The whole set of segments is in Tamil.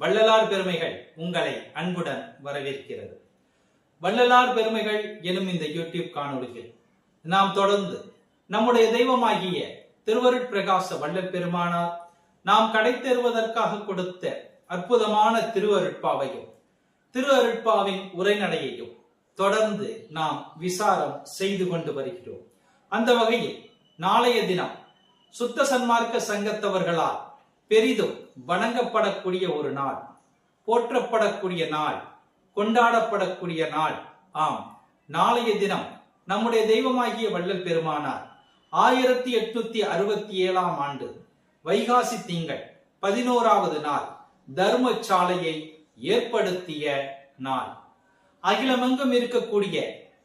வள்ளலார் பெருமைகள் உங்களை அன்புடன் வரவேற்கிறது. வள்ளலார் பெருமைகள் எனும் இந்த யூடியூப் காணொலியில் நாம் தொடர்ந்து நம்முடைய தெய்வமாகிய திருவருட்பிரகாச வள்ளல் பெருமானார் நாம் கடை தேர்வதற்காக கொடுத்த அற்புதமான திருவருட்பாவையும் திரு அருட்பாவின் உரைநடையையும் தொடர்ந்து நாம் விசாரம் செய்து கொண்டு வருகிறோம். அந்த வகையில் நாளைய தினம் சுத்த சன்மார்க்க சங்கத்தவர்களால் பெரிதும் வணங்கப்படக்கூடிய ஒரு நாள் போற்றப்படக்கூடிய நாள் கொண்டாடப்படக்கூடிய நாள். ஆம் நாளைய தினம் நம்முடைய தெய்வமாகிய வள்ளல் பெருமானார் ஆயிரத்தி எட்நூத்தி அறுபத்தி ஏழாம் ஆண்டு வைகாசி திங்கள் பதினோராவது நாள் தர்ம சாலையை ஏற்படுத்திய நாள். அகிலமெங்கும் இருக்கக்கூடிய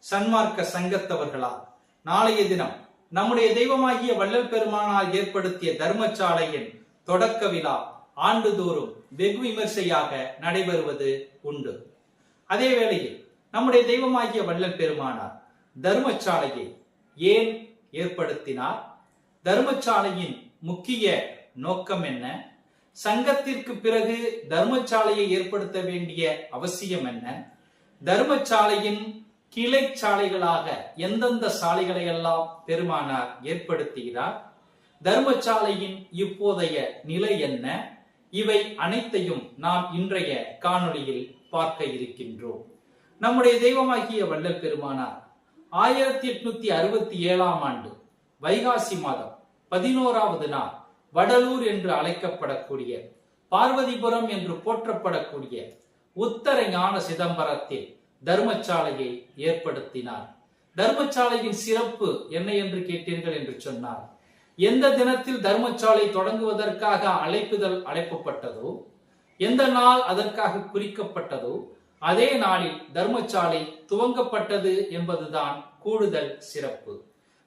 சன்மார்க்க சங்கத்தவர்களால் நாளைய தினம் நம்முடைய தெய்வமாகிய வள்ளல் பெருமானால் ஏற்படுத்திய தர்மசாலையின் தொடக்க விழா ஆண்டுதோறும் வெகு விமர்சையாக நடைபெறுவது உண்டு. அதே வேளையில் நம்முடைய தெய்வமாகிய வள்ளல் பெருமானார் தர்மசாலையை ஏன் ஏற்படுத்தினார்? தர்மசாலையின் முக்கிய நோக்கம் என்ன? சங்கத்திற்கு பிறகு தர்மசாலையை ஏற்படுத்த வேண்டிய அவசியம் என்ன? தர்மசாலையின் கிளை சாலைகளாக எந்தெந்த சாலைகளை எல்லாம் பெருமானார் ஏற்படுத்துகிறார்? தர்மசாலையின் இப்போதைய நிலை என்ன? இவை அனைத்தையும் நாம் இன்றைய காணொளியில் பார்க்க இருக்கின்றோம். நம்முடைய தெய்வமாகிய வள்ளல் பெருமானார் ஆயிரத்தி எட்நூத்தி அறுபத்தி ஏழாம் ஆண்டு வைகாசி மாதம் பதினோராவது நாள் வடலூர் என்று அழைக்கப்படக்கூடிய பார்வதிபுரம் என்று போற்றப்படக்கூடிய உத்தர ஞான சிதம்பரத்தில் தர்மசாலையை ஏற்படுத்தினார். தர்மசாலையின் சிறப்பு என்ன என்று கேட்டீர்கள் என்று சொன்னார் எந்த தினத்தில் தர்மசாலை தொடங்குவதற்காக அழைப்புதல் அழைக்கப்பட்டதோ எந்த நாள் அதற்காக குறிக்கப்பட்டதோ அதே நாளில் தர்மசாலை துவங்கப்பட்டது என்பதுதான் கூடுதல் சிறப்பு.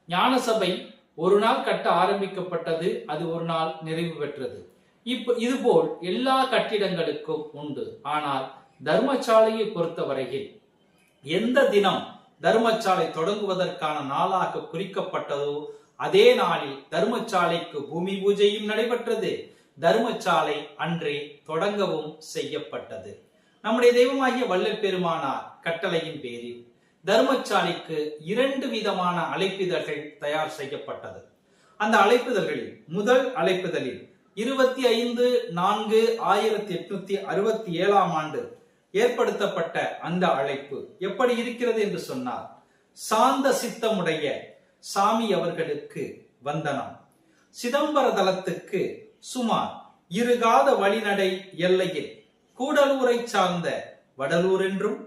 ஞானசபை ஒரு நாள் கட்ட ஆரம்பிக்கப்பட்டது அது ஒரு நாள் நிறைவு பெற்றது. இப்ப இதுபோல் எல்லா கட்டிடங்களுக்கும் உண்டு. ஆனால் தர்மசாலையை பொறுத்தவரையில் எந்த தினம் தர்மசாலை தொடங்குவதற்கான நாளாக குறிக்கப்பட்டதோ அதே நாளில் தர்மசாலைக்கு பூமி பூஜையும் நடைபெற்றது. தர்மசாலை அன்றே தொடங்கவும் செய்யப்பட்டது. நம்முடைய தெய்வமாகிய வள்ளல் பெருமானார் கட்டளையின் பேரில் தர்மசாலைக்கு இரண்டு விதமான அழைப்பிதழ்கள் தயார் செய்யப்பட்டது. அந்த அழைப்பிதழ்களில் முதல் அழைப்பிதழில் இருபத்தி ஐந்து நான்கு ஆயிரத்தி எட்நூத்தி அறுபத்தி ஏழாம் ஆண்டு ஏற்படுத்தப்பட்ட அந்த அழைப்பு எப்படி இருக்கிறது என்று சொன்னார் சாந்த சித்தமுடைய சாமி அவர்களுக்கு வந்தனம். சிதம்பர தலத்துக்கு சுமார் இருகாத வழிநடை எல்லையில் கூடலூரை சார்ந்த வடலூர் என்றும்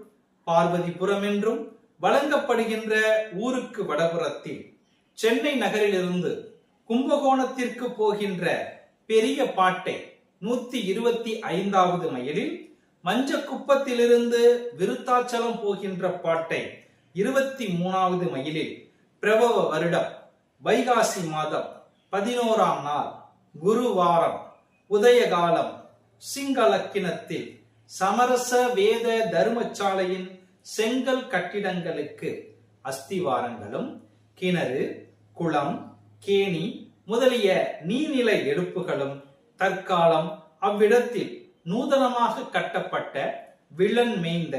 பார்வதிபுரம் என்றும் வழங்கப்படுகின்ற ஊருக்கு வடபுறத்தில் சென்னை நகரிலிருந்து கும்பகோணத்திற்கு போகின்ற பெரிய பாட்டை நூத்தி இருபத்தி ஐந்தாவது மைலில் மஞ்சக்குப்பத்திலிருந்து விருத்தாச்சலம் போகின்ற பாட்டை இருபத்தி மூணாவது மைலில் பிரபவ வருடம் வைகாசி மாதம் பதினோராம் நாள் குருவாரம் உதயகாலம் சிங்களக்கிணத்தில் சமரச வேத தர்மசாலையின் செங்கல் கட்டிடங்களுக்கு அஸ்திவாரங்களும் கிணறு குளம் கேணி முதலிய நீர்நிலை எடுப்புகளும் தற்காலம் அவ்விடத்தில் நூதனமாக கட்டப்பட்ட விலன் மேய்ந்த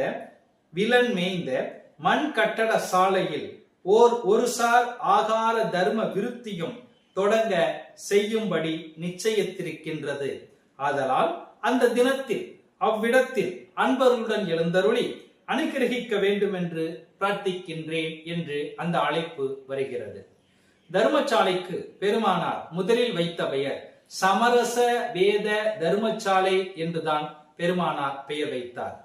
விலன் மேய்ந்த மண் கட்டட சாலையில் ஓர் ஒருசார் ஆகார தர்ம விருத்தியும் தொடங்க செய்யும்படி நிச்சயித்திருக்கின்றது. ஆதலால் அந்த தினத்தில் அவ்விடத்தில் அன்பர்களுடன் எழுந்தருளி அனுகிரகிக்க வேண்டும் என்று பிரார்த்திக்கின்றேன் என்று அந்த அழைப்பு வருகிறது. தர்மசாலைக்கு பெருமானார் முதலில் வைத்த பெயர் சமரச வேத தர்மசாலை என்றுதான் பெருமானார் பெயர் வைத்தார்.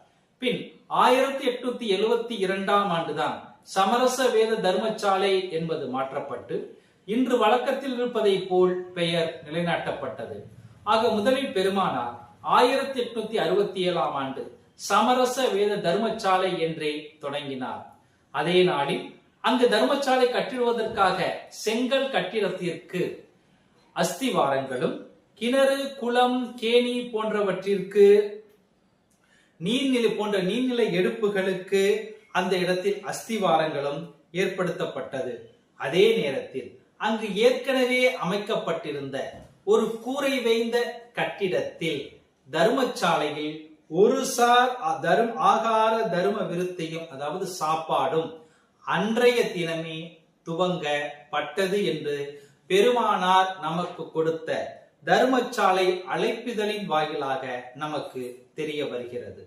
பின் ஆயிரத்தி எட்நூத்தி எழுவத்தி இரண்டாம் ஆண்டுதான் சமரச வேத தர்மசாலை என்பது மாற்றப்பட்டு இன்று வழக்கத்தில் இருப்பதை போல் பெயர் நிலைநாட்டப்பட்டது. ஆக முதலில் பெருமானார் ஆயிரத்தி எட்நூத்தி அறுபத்தி ஏழாம் ஆண்டு சமரச வேத தர்மசாலை என்றே தொடங்கினார். அதே நாளில் அங்கு தர்மசாலை கட்டிடுவதற்காக செங்கல் கட்டிடத்திற்கு அஸ்திவாரங்களும் கிணறு குளம் கேணி போன்றவற்றிற்கு நீர்நிலை போன்ற நீர்நிலை எடுப்புகளுக்கு அந்த இடத்தில் அஸ்திவாரங்களும் ஏற்படுத்தப்பட்டது. அதே நேரத்தில் அங்கு ஏற்கனவே அமைக்கப்பட்டிருந்த ஒரு கூரை வைந்த கட்டிடத்தில் தர்மச்சாலையில் ஒரு சார் தரும் ஆகார தர்ம விருத்தையும் அதாவது சாப்பாடும் அன்றைய தினமே துவங்கப்பட்டது என்று பெருமானார் நமக்கு கொடுத்த தர்மச்சாலை அழைப்பிதழின் வாயிலாக நமக்கு தெரிய வருகிறது.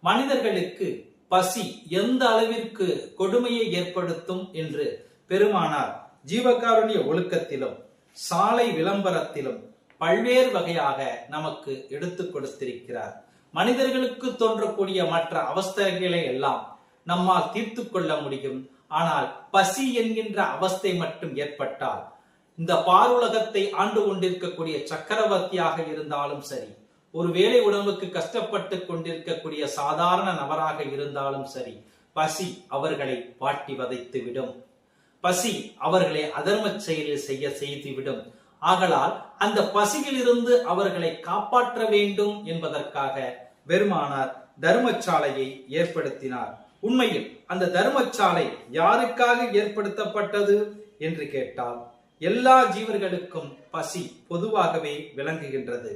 மனிதர்களுக்கு பசி எந்த அளவிற்கு கொடுமையை ஏற்படுத்தும் என்று பெருமானார் ஜீவகாருண்ய ஒழுக்கத்திலும் சாலை விளம்பரத்திலும் பல்வேறு வகையாக நமக்கு எடுத்து கொடுத்திருக்கிறார். மனிதர்களுக்கு தோன்றக்கூடிய மற்ற அவஸ்தைகளை எல்லாம் நம்மால் தீர்த்து கொள்ள முடியும். ஆனால் பசி என்கின்ற அவஸ்தை மட்டும் ஏற்பட்டால் இந்த பாருலகத்தை ஆண்டு கொண்டிருக்கக்கூடிய சக்கரவர்த்தியாக இருந்தாலும் சரி ஒருவேளை உடம்புக்கு கஷ்டப்பட்டு கொண்டிருக்கக்கூடிய சாதாரண நபராக இருந்தாலும் சரி பசி அவர்களை வாட்டி வதைத்து விடும் பசி அவர்களை அதர்ம செயலில் செய்ய செய்துவிடும். ஆகலால் அந்த பசியிலிருந்து அவர்களை காப்பாற்ற வேண்டும் என்பதற்காக பெருமானார் தர்மசாலையை ஏற்படுத்தினார். உண்மையில் அந்த தர்மசாலை யாருக்காக ஏற்படுத்தப்பட்டது என்று கேட்டால் எல்லா ஜீவர்களுக்கும் பசி பொதுவாகவே விளங்குகின்றது.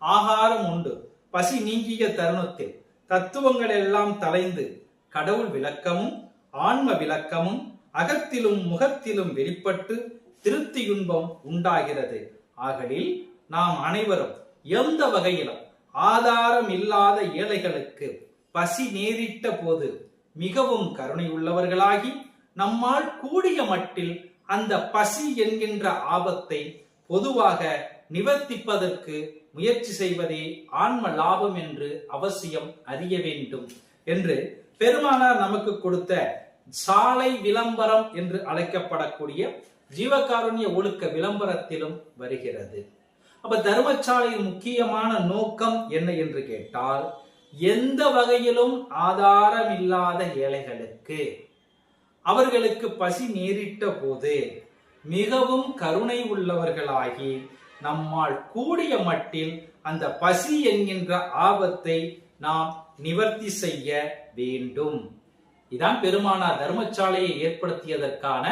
ஆகாரம் உண்டு. பசி நீங்கிய தருணத்தில் தத்துவங்கள் எல்லாம் தலைந்து கடவுள் விளக்கமும் ஆன்ம விளக்கமும் அகத்திலும் முகத்திலும் வெளிப்பட்டு திருப்தி இன்பம் உண்டாகிறது. ஆகலில் நாம் அனைவரும் எந்த வகையிலும் ஆதாரம் இல்லாத ஏழைகளுக்கு பசி நேரிட்ட போது மிகவும் கருணை உள்ளவர்களாகி நம்மால் கூடிய மட்டில் அந்த பசி என்கின்ற ஆபத்தை பொதுவாக நிவர்த்திப்பதற்கு முயற்சி செய்வதே ஆன்ம லாபம் என்று அவசியம் அறிய வேண்டும் என்று பெருமானார் நமக்கு கொடுத்த சாலை விளம்பரம் என்று அழைக்கப்படக்கூடிய ஜீவகாருண்ய ஒழுக்க விளம்பரத்திலும் வருகிறது. அப்ப தர்மசாலையின் முக்கியமான நோக்கம் என்ன என்று கேட்டால் எந்த வகையிலும் ஆதாரம் இல்லாத ஏழைகளுக்கு அவர்களுக்கு பசி நேரிட்ட போது மிகவும் கருணை உள்ளவர்களாகி நம்மால் கூடிய மட்டில் அந்த பசி என்கின்ற ஆபத்தை நாம் நிவர்த்தி செய்ய வேண்டும். இதான் பெருமானார் தர்மசாலையை ஏற்படுத்தியதற்கான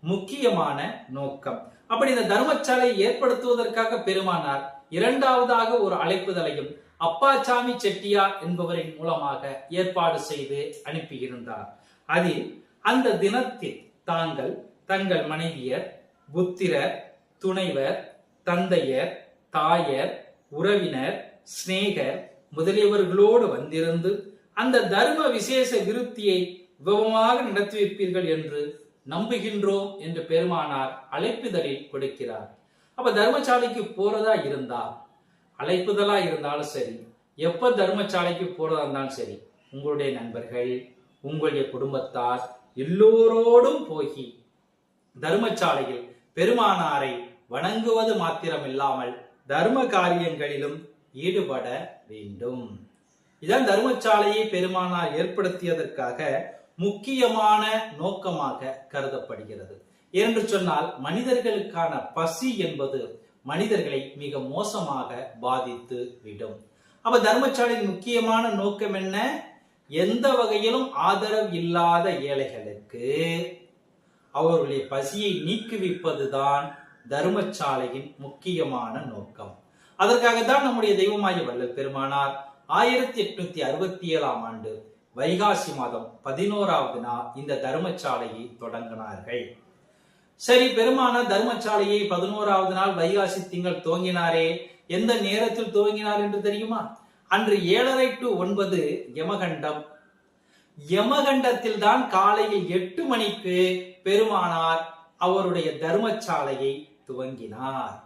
முக்கியமான நோக்கம். அப்படி இந்த தர்மசாலையை ஏற்படுத்துவதற்காக பெருமானார் இரண்டாவதாக ஒரு அழைப்புதலையும் அப்பாச்சாமி செட்டியார் என்பவரின் மூலமாக ஏற்பாடு செய்து அனுப்பியிருந்தார். அதில் அந்த தினத்தில் தாங்கள் தங்கள் மனைவியர் புத்திரர் துணைவர் தந்தையர் தாயர் உறவினர் சிநேகர் முதலியவர்களோடு வந்திருந்து அந்த தர்ம விசேஷ விருத்தியை விபவமாக நடத்தி வைப்பீர்கள் என்று நம்புகின்றோம் என்று பெருமானார் அழைப்புதலில் கொடுக்கிறார். அப்ப தர்மசாலைக்கு போறதா இருந்தா? அழைப்புதலா இருந்தாலும் சரி எப்ப தர்மசாலைக்கு போறதா இருந்தாலும் சரி உங்களுடைய நண்பர்கள் உங்களுடைய குடும்பத்தார் எல்லோரோடும் போகி தர்மசாலையில் பெருமானாரை வணங்குவது மாத்திரமில்லாமல் தர்ம காரியங்களிலும் ஈடுபட வேண்டும். இதான் தர்மசாலையை பெருமானார் ஏற்படுத்தியதற்காக முக்கியமான நோக்கமாக கருதப்படுகிறது. என்று சொன்னால் மனிதர்களுக்கான பசி என்பது மனிதர்களை மிக மோசமாக பாதித்து விடும். அப்ப தர்மசாலையின் முக்கியமான நோக்கம் என்ன? எந்த வகையிலும் ஆதரவு இல்லாத ஏழைகளுக்கு அவர்களுடைய பசியை நீக்குவிப்பதுதான் தர்மசாலையின் முக்கியமான நோக்கம். அதற்காக தான் நம்முடைய தெய்வமாய வல்ல பெருமானார் ஆயிரத்தி எட்நூத்தி அறுபத்தி ஏழாம் ஆண்டு வைகாசி மாதம் பதினோராவது நாள் இந்த தர்மசாலையை தொடங்கினார்கள். சரி பெருமானார் தர்மசாலையை பதினோராவது நாள் வைகாசி திங்கள் துவங்கினாரே. எந்த நேரத்தில் துவங்கினார் என்று தெரியுமா? அன்று ஏழரை டு ஒன்பது யமகண்டம். யமகண்டத்தில் தான் காலையில் எட்டு மணிக்கு பெருமானார் அவருடைய தர்மசாலையை துவங்கினார்.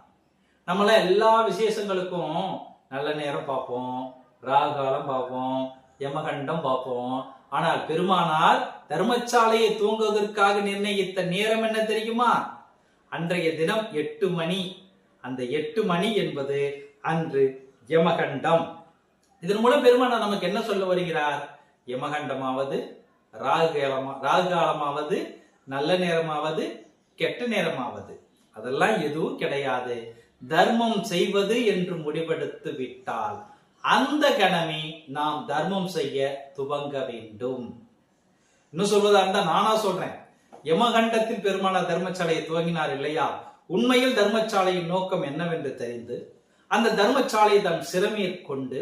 நம்மள எல்லா விசேஷங்களுக்கும் நல்ல நேரம் பார்ப்போம் ராகாலம் பார்ப்போம் யமகண்டம் பார்ப்போம். ஆனால் பெருமானார் தர்மச்சாலையை தூங்குவதற்காக நிர்ணயித்த நேரம் என்ன தெரியுமா? அன்றைய தினம் எட்டு மணி. அந்த எட்டு மணி என்பது அன்று யமகண்டம். இதன் மூலம் பெருமானார் நமக்கு என்ன சொல்ல வருகிறார்? யமகண்டமாவது ராகுகாலமா ராகுகாலமாவது நல்ல நேரமாவது கெட்ட நேரமாவது. அதெல்லாம் எதுவும் கிடையாது. தர்மம் செய்வது என்று முடிவெடுத்து விட்டால் அந்த கணமே நாம் தர்மம் செய்ய துவங்க வேண்டும். இன்னும் சொல்வதா இருந்தா நானா சொல்றேன். யமகண்டத்தில் பெருமானார் தர்மசாலையை துவங்கினார் இல்லையா? உண்மையில் தர்மசாலையின் நோக்கம் என்னவென்று தெரிந்து அந்த தர்மசாலையை தன் சிறமேற்கொண்டு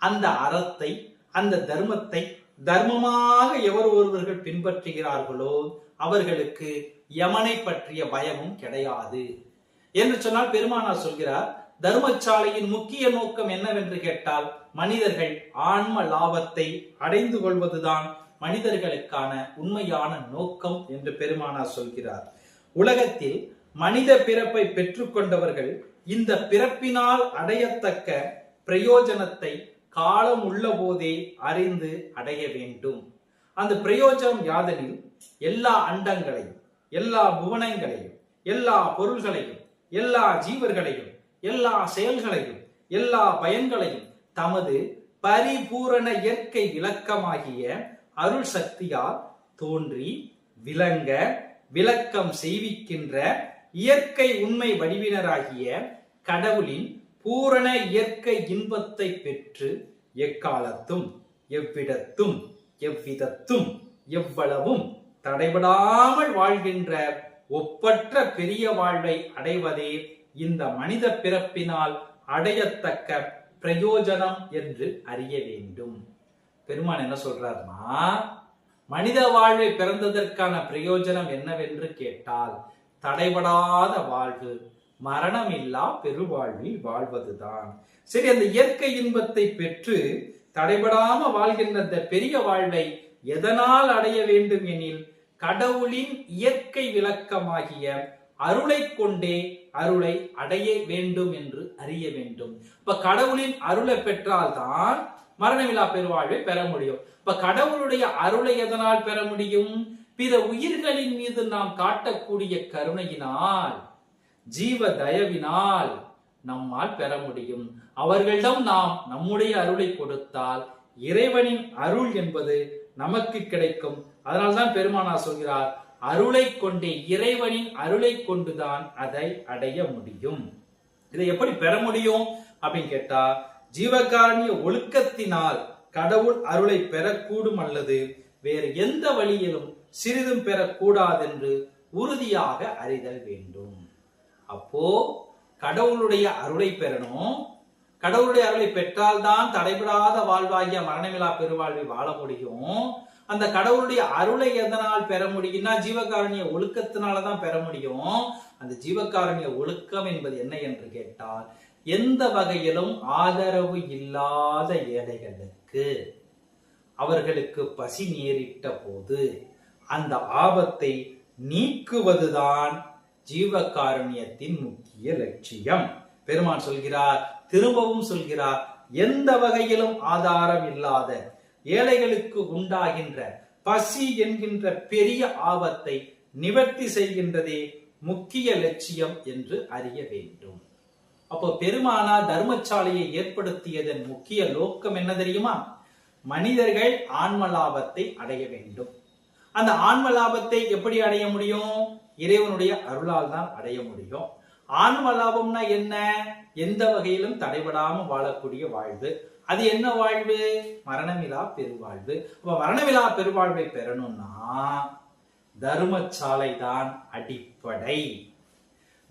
அந்த அறத்தை அந்த தர்மத்தை தர்மமாக எவர் ஒருவர்கள் பின்பற்றுகிறார்களோ அவர்களுக்கு யமனை பற்றிய பயமும் கிடையாது. என்று சொன்னால் பெருமானார் சொல்கிறார் தர்மச்சாலையின் முக்கிய நோக்கம் என்னவென்று கேட்டால் மனிதர்கள் ஆன்ம லாபத்தை அடைந்து கொள்வதுதான் மனிதர்களுக்கான உண்மையான நோக்கம் என்று பெருமானார் சொல்கிறார். உலகத்தில் மனித பிறப்பை பெற்றுக்கொண்டவர்கள் இந்த பிறப்பினால் அடையத்தக்க பிரயோஜனத்தை காலம் உள்ள போதே அறிந்து அடைய வேண்டும். அந்த பிரயோஜனம் யாதெனில் எல்லா அண்டங்களையும் எல்லா புவனங்களையும் எல்லா பொருள்களையும் எல்லா ஜீவர்களையும் எல்லா செயல்களையும் எல்லா பயன்களையும் தமது பரிபூரண இயற்கை விளக்கமாகிய அருள் சக்தியால் தோன்றி விளங்க விளக்கம் செய்விக்கின்ற இயற்கை உண்மை வடிவினராகிய கடவுளின் பூரண இயற்கை இன்பத்தை பெற்று எக்காலத்தும் எவ்விடத்தும் எவ்விதத்தும் எவ்வளவும் தடைபடாமல் வாழ்கின்ற ஒப்பற்ற பெரிய வாழ்வை அடைவதே இந்த மனித பிறப்பினால் அடையத்தக்க பிரயோஜனம் என்று அறிய வேண்டும். பெருமான் என்ன சொல்றாருன்னா மனித வாழ்வை பிறந்ததற்கான பிரயோஜனம் என்னவென்று கேட்டால் தடைபடாத வாழ்வு மரணமில்லா பெருவாழ்வில் வாழ்வதுதான். சரி அந்த இயற்கை இன்பத்தை பெற்று தடைபடாம வாழ்கின்ற அந்த பெரிய வாழ்வை எதனால் அடைய வேண்டும் எனில் கடவுளின் இயற்கை விளக்கமாகிய அருளை கொண்டே அருளை அடைய வேண்டும் என்று அறிய வேண்டும். இப்ப கடவுளின் அருளை பெற்றால்தான் மரணமில்லா பெருவாழ்வை பெற முடியும். இப்ப கடவுளுடைய அருளை எதனால் பெற முடியும்? பிற உயிர்களின் மீது நாம் காட்டக்கூடிய கருணையினால் ஜீவ தயவினால் நம்மால் பெற முடியும். அவர்களிடம் நாம் நம்முடைய அருளை கொடுத்தால் இறைவனின் அருள் என்பது நமக்கு கிடைக்கும். அதனால்தான் பெருமானார் சொல்கிறார் அருளை கொண்டே இறைவனின் அருளை கொண்டுதான் அதை அடைய முடியும். இதை எப்படி பெற முடியும் அப்படின்னு கேட்டா ஜீவகாரணிய ஒழுக்கத்தினால் கடவுள் அருளை பெறக்கூடும் அல்லது வேறு எந்த வழியிலும் சிறிதும் பெறக்கூடாதென்று உறுதியாக அறிதல் வேண்டும். அப்போ கடவுளுடைய அருளை பெறணும். கடவுளுடைய அருளை பெற்றால்தான் தடைபடாத வாழ்வாகிய மரணமிலா பெருவாழ்வை வாழ முடியும். அந்த கடவுளுடைய அருளை எதனால் பெற முடியும்னா ஜீவகாரணிய ஒழுக்கத்தினால தான் பெற முடியும். அந்த ஜீவகாரணிய ஒழுக்கம் என்பது என்ன என்று கேட்டால் எந்த வகையிலும் ஆதரவு இல்லாத ஏழைகளுக்கு அவர்களுக்கு பசி நேரிட்ட போது அந்த ஆபத்தை நீக்குவதுதான் ஜீவகாருண்யத்தின் முக்கிய லட்சியம். பெருமான் சொல்கிறார் திரும்பவும் சொல்கிறார் எந்த வகையிலும் ஆதாரம் இல்லாத ஏழைகளுக்கு உண்டாகின்ற பசி என்கின்ற பெரிய ஆபத்தை நிவர்த்தி செய்கின்றதே முக்கிய லட்சியம் என்று அறிய வேண்டும். அப்போ பெருமானா தர்மசாலையை ஏற்படுத்தியதன் முக்கிய நோக்கம் என்ன தெரியுமா? மனிதர்கள் ஆன்ம லாபத்தை அடைய வேண்டும். அந்த ஆன்ம லாபத்தை எப்படி அடைய முடியும்? இறைவனுடைய அருளால் தான் அடைய முடியும். ஆன்ம லாபம்னா என்ன? எந்த வகையிலும் தடைபடாம வாழக்கூடிய வாழ்வு. அது என்ன வாழ்வு? மரணமிலா பெருவாழ்வு. அப்ப மரணமிலா பெருவாழ்வை பெறணும்னா தர்மச்சாலை தான் அடிப்படை.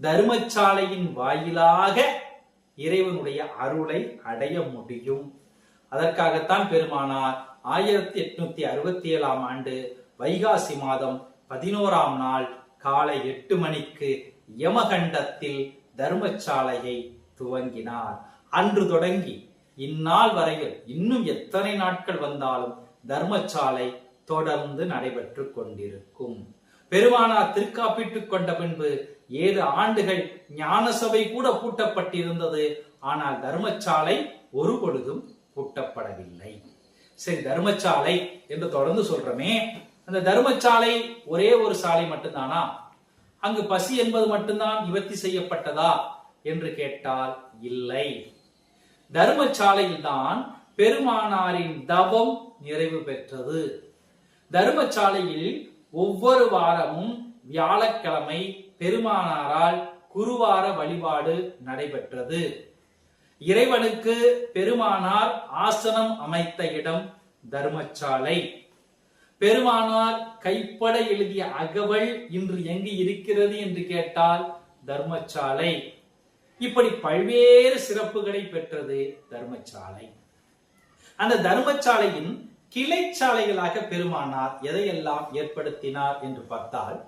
தர்மச்சாலையின் வாயிலாக இறைவனுடைய அருளை அடைய முடியும். அதற்காகத்தான் பெருமானார் ஆயிரத்தி எட்நூத்தி அறுபத்தி ஏழாம் ஆண்டு வைகாசி மாதம் பதினோராம் நாள் காலை எட்டு மணிக்கு யமகண்டத்தில் தர்மசாலையை துவங்கினார். அன்று தொடங்கி இந்நாள் வரையில் இன்னும் எத்தனை நாட்கள் வந்தாலும் தர்மசாலை தொடர்ந்து நடைபெற்று கொண்டிருக்கும். பெருமானார் திருக்காப்பிட்டுக் கொண்ட பின்பு ஏழு ஆண்டுகள் ஞான சபை கூட பூட்டப்பட்டிருந்தது. ஆனால் தர்மசாலை ஒரு பொழுதும் பூட்டப்படவில்லை. சரி தர்மசாலை என்று தொடர்ந்து சொல்றமே. அந்த தர்மசாலை ஒரே ஒரு சாலை மட்டும்தானா? அங்கு பசி என்பது மட்டும்தான் நிவர்த்தி செய்யப்பட்டதா? என்று கேட்டால் இல்லை. தர்மசாலையில் தான் பெருமானாரின் தவம் நிறைவு பெற்றது. தர்மசாலையில் ஒவ்வொரு வாரமும் வியாழக்கிழமை பெருமானாரால் குருவார வழிபாடு நடைபெற்றது. இறைவனுக்கு பெருமானார் ஆசனம் அமைத்த இடம் தர்மசாலை. பெருமானார் கைப்பட எழுதிய அகவல் இன்று எங்கு இருக்கிறது என்று கேட்டால் தர்மசாலை. இப்படி பல்வேறு சிறப்புகளை பெற்றது தர்மசாலை. அந்த தர்மசாலையின் கிளை சாலைகளாக பெருமானார் எதையெல்லாம் ஏற்படுத்தினார் என்று பார்த்தால்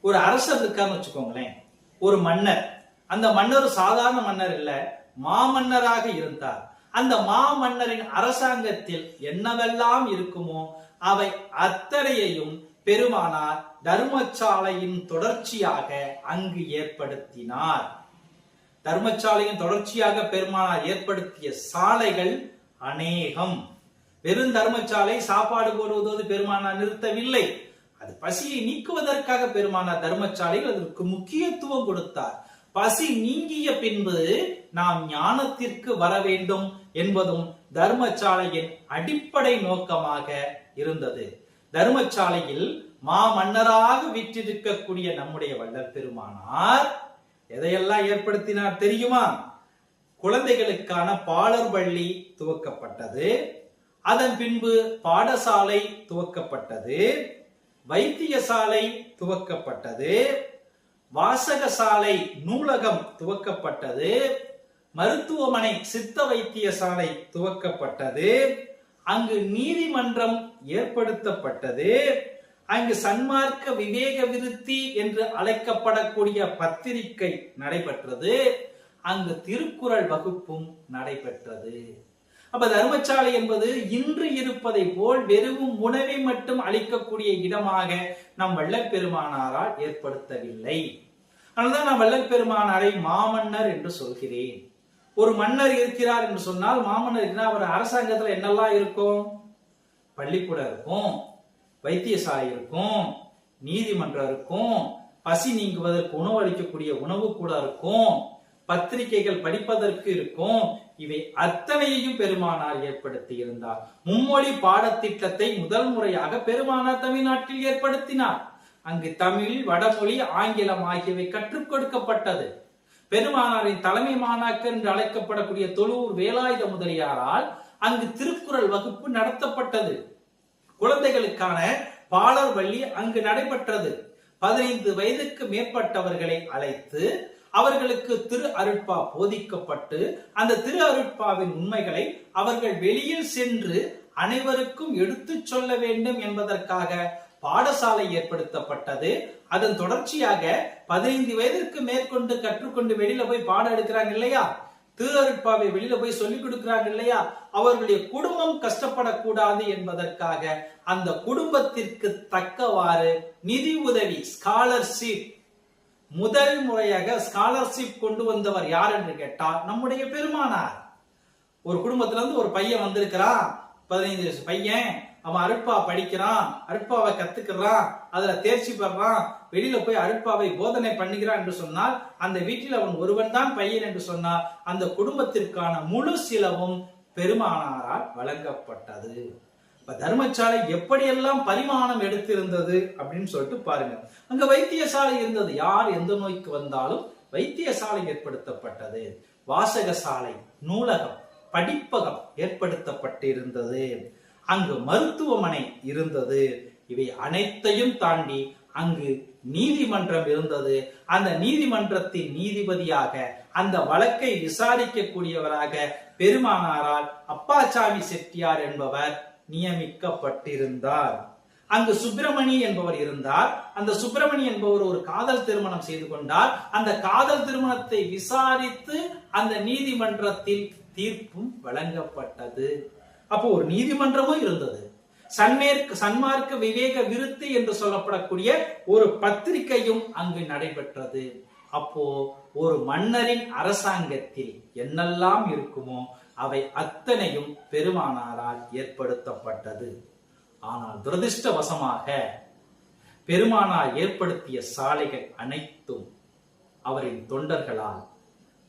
ஒரு அரசர் இருக்கான்னு வச்சுக்கோங்களேன். ஒரு மன்னர். அந்த மன்னர் சாதாரண மன்னர் இல்ல மாமன்னராக இருந்தார். அந்த மாமன்னரின் அரசாங்கத்தில் என்னவெல்லாம் இருக்குமோ அவை அத்தனையையும் பெருமானார் தர்மசாலையின் தொடர்ச்சியாக அங்கு ஏற்படுத்தினார். தர்மசாலையின் தொடர்ச்சியாக பெருமானார் ஏற்படுத்திய சாலைகள் அநேகம். வெறும் தர்மசாலை சாப்பாடு போடுவதோடு பெருமானார் நிறுத்தவில்லை. அது பசியை நீக்குவதற்காக பெருமானார் தர்மசாலையில் அதற்கு முக்கியத்துவம் கொடுத்தார். பசி நீங்கிய பின்பு நாம் ஞானத்திற்கு வர வேண்டும் என்பதும் தர்மசாலையின் அடிப்படை நோக்கமாக இருந்தது. தர்மசாலையில் மாமன்னராக விற்றிருக்கக்கூடிய நம்முடைய வள்ளல் பெருமானார் எதையெல்லாம் ஏற்படுத்தினார் தெரியுமா? குழந்தைகளுக்கான பாலர் பள்ளி துவக்கப்பட்டது. அதன் பின்பு பாடசாலை துவக்கப்பட்டது. வைத்தியசாலை துவக்கப்பட்டது. வாசகசாலை நூலகம் துவக்கப்பட்டது. மருத்துவமனை சித்த வைத்தியசாலை துவக்கப்பட்டது. அங்கு நீதிமன்றம் ஏற்படுத்தப்பட்டது. அங்கு சன்மார்க்க விவேக விருத்தி என்று அழைக்கப்படக்கூடிய பத்திரிகை நடைபெற்றது. அங்கு திருக்குறள் வகுப்பும் நடைபெற்றது. அப்ப தர்மசாலை என்பது இன்று இருப்பதை போல் வெறும் உணவை மட்டும் அளிக்கக்கூடிய இடமாக நம் வள்ளல் பெருமானாரால் ஏற்படுத்தவில்லை. அதனால்தான் நான் வள்ளல் பெருமானாரை மாமன்னர் என்று சொல்கிறேன். ஒரு மன்னர் இருக்கிறார் என்று சொன்னால் மாமன்னர் அவர் அரசாங்கத்துல என்னெல்லாம் இருக்கும்? பள்ளிக்கூடம் இருக்கும். வைத்தியசாலை இருக்கும் நீதிமன்றம் இருக்கும் பசி நீங்குவதற்கு உணவு அளிக்கக்கூடிய உணவு கூட இருக்கும் பத்திரிகைகள் படிப்பதற்கு இருக்கும் இவை அத்தனையையும் பெருமானார் ஏற்படுத்தி இருந்தார் மும்மொழி பாடத்திட்டத்தை முதல் முறையாக பெருமானார் தமிழ்நாட்டில் ஏற்படுத்தினார். அங்கு தமிழ் வடமொழி ஆங்கிலம் ஆகியவை கற்றுக் கொடுக்கப்பட்டது. பெருமானாரின் தலைமை மாணாக்கர் என்று அழைக்கப்படக்கூடிய தொழுவூர் வேலாயுத முதலியாரால் அங்கு திருக்குறள் வகுப்பு நடத்தப்பட்டது. குழந்தைகளுக்கான பாலர் வள்ளி அங்கு நடைபெற்றது. பதினைந்து வயதுக்கு மேற்பட்டவர்களை அழைத்து அவர்களுக்கு திரு அருட்பா போதிக்கப்பட்டு அந்த திரு அருட்பாவின் உண்மைகளை அவர்கள் வெளியில் சென்று அனைவருக்கும் எடுத்துச் சொல்ல வேண்டும் என்பதற்காக பாடசாலை ஏற்படுத்தப்பட்டது. அதன் தொடர்ச்சியாக பதினைந்து வயதிற்கு மேற்கொண்டு கற்றுக்கொண்டு வெளியில போய் பாடம் எடுக்கிறாங்க இல்லையா? திருவருட்பாவை வெளியில போய் சொல்லிக் கொடுக்கிறாங்க இல்லையா? அவர்களுடைய குடும்பம் கஷ்டப்படக்கூடாது என்பதற்காக அந்த குடும்பத்திற்கு தக்கவாறு நிதி உதவி ஸ்காலர்ஷிப் முதல் முறையாக ஸ்காலர்ஷிப் கொண்டு வந்தவர் யார் என்று கேட்டால் நம்முடைய பெருமானார். ஒரு குடும்பத்துல இருந்து ஒரு பையன் வந்திருக்கிறான். பதினைந்து வயசு பையன். அவன் அருட்பா படிக்கிறான் அருட்பாவை கத்துக்கிறான் அதுல தேர்ச்சி பெறான் வெளியில போய் அருட்பாவை போதனை பண்ணுகிறான் என்று சொன்னால் அந்த வீட்டில் அவன் ஒருவன் தான் பையன் என்று சொன்னால் அந்த குடும்பத்திற்கான முழு சிலவும் பெருமானாரால் வழங்கப்பட்டது. இப்ப தர்மசாலை எப்படியெல்லாம் பரிமாணம் எடுத்திருந்தது அப்படின்னு சொல்லிட்டு பாருங்க. அங்க வைத்தியசாலை இருந்தது. யார் எந்த நோய்க்கு வந்தாலும் வைத்தியசாலை ஏற்படுத்தப்பட்டது. வாசகசாலை நூலகம் படிப்பகம் ஏற்படுத்தப்பட்டிருந்தது. அங்கு மருத்துவமனை இருந்தது. இவை அனைத்தையும் தாண்டி அங்கு நீதிமன்றம் இருந்தது. அந்த நீதிமன்றத்தின் நீதிபதியாக அந்த வழக்கை விசாரிக்கக்கூடியவராக பெருமானாரால் அப்பாச்சாமி செட்டியார் என்பவர் நியமிக்கப்பட்டிருந்தார். அங்கு சுப்பிரமணி என்பவர் இருந்தார். அந்த சுப்பிரமணி என்பவர் ஒரு காதல் திருமணம் செய்து கொண்டார். அந்த காதல் திருமணத்தை விசாரித்து அந்த நீதிமன்றத்தில் தீர்ப்பும் வழங்கப்பட்டது. அப்போ ஒரு நீதிமன்றமும் இருந்தது. சன்மேற்கு சன்மார்க்க விவேக விருத்தி என்று சொல்லப்படக்கூடிய ஒரு பத்திரிகையும் அங்கு நடைபெற்றது. அப்போ ஒரு மன்னரின் அரசாங்கத்தில் என்னெல்லாம் இருக்குமோ அவை அத்தனையும் பெருமானாரால் ஏற்படுத்தப்பட்டது. ஆனால் துரதிருஷ்டவசமாக பெருமானார் ஏற்படுத்திய சாலைகள் அனைத்தும் அவரின் தொண்டர்களால்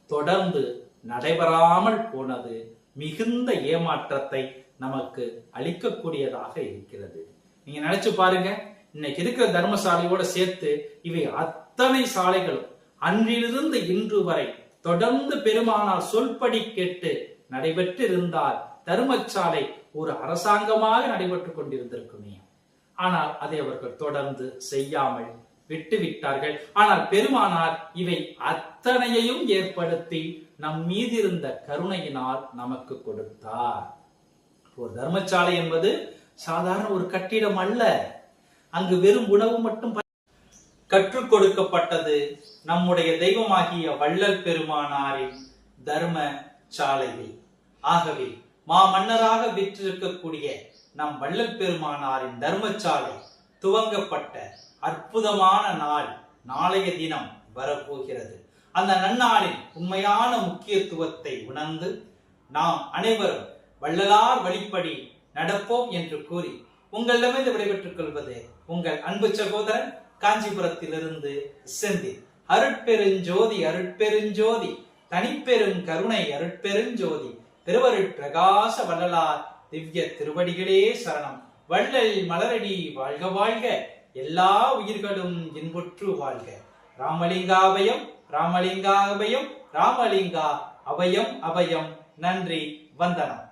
தொடர்ந்து நடைபெறாமல் போனது. மிகுந்த ஏமாற்றத்தை நமக்கு அளிக்கக்கூடியதாக இருக்கிறது. நீங்க நினைச்சு பாருங்க இன்னைக்கு இருக்கிற தர்மசாலையோட சேர்த்து இவை அத்தனை சாலைகளும் அன்றிலிருந்து இன்று வரை தொடர்ந்து பெருமானால் சொல்படி கேட்டு நடைபெற்று இருந்தால் தர்மசாலை ஒரு அரசாங்கமாக நடைபெற்றுக் கொண்டிருந்திருக்குமே. ஆனால் அதை அவர்கள் தொடர்ந்து செய்யாமல் விட்டு விட்டார்கள் ஆனால் பெருமானார் இவை அத்தனையையும் ஏற்படுத்தி நம் மீது இருந்த கருணையினால் நமக்கு கொடுத்தார். ஒரு தர்மசாலை என்பது சாதாரண ஒரு கட்டிடம் அல்ல. அங்கு வெறும் உணவு மட்டும் கற்றுக் கொடுக்கப்பட்டது நம்முடைய தெய்வமாகிய வள்ளல் பெருமானாரின் தர்ம சாலையில் ஆகவே மா மன்னராக விற்றிருக்கக்கூடிய நம் வள்ளல் பெருமானாரின் தர்மசாலை துவங்கப்பட்ட அற்புதமான நாள் நாளைய தினம் வரப்போகிறது. அந்த நன்னாளின் உண்மையான முக்கியத்துவத்தை உணர்ந்து நாம் அனைவரும் வள்ளலார் வழிப்படி நடப்போம் என்று கூறி உங்களிடமிருந்து விடைபெற்றுக் கொள்வது உங்கள் அன்பு சகோதரன் காஞ்சிபுரத்திலிருந்து செந்தி அருட்பெருஞ்சோதி அருட்பெருஞ்சோதி தனிப்பெரும் கருணை அருட்பெருஞ்சோதி திருவருட் பிரகாச வள்ளலார் திவ்ய திருவடிகளே சரணம். வள்ளல் மலரடி வாழ்க வாழ்க எல்லா உயிர்களும் இன்புற்று வாழ்க. ராமலிங்காபயம் ராமலிங்கா அபயம் ராமலிங்கா அபயம் அபயம். நன்றி வந்தனம்.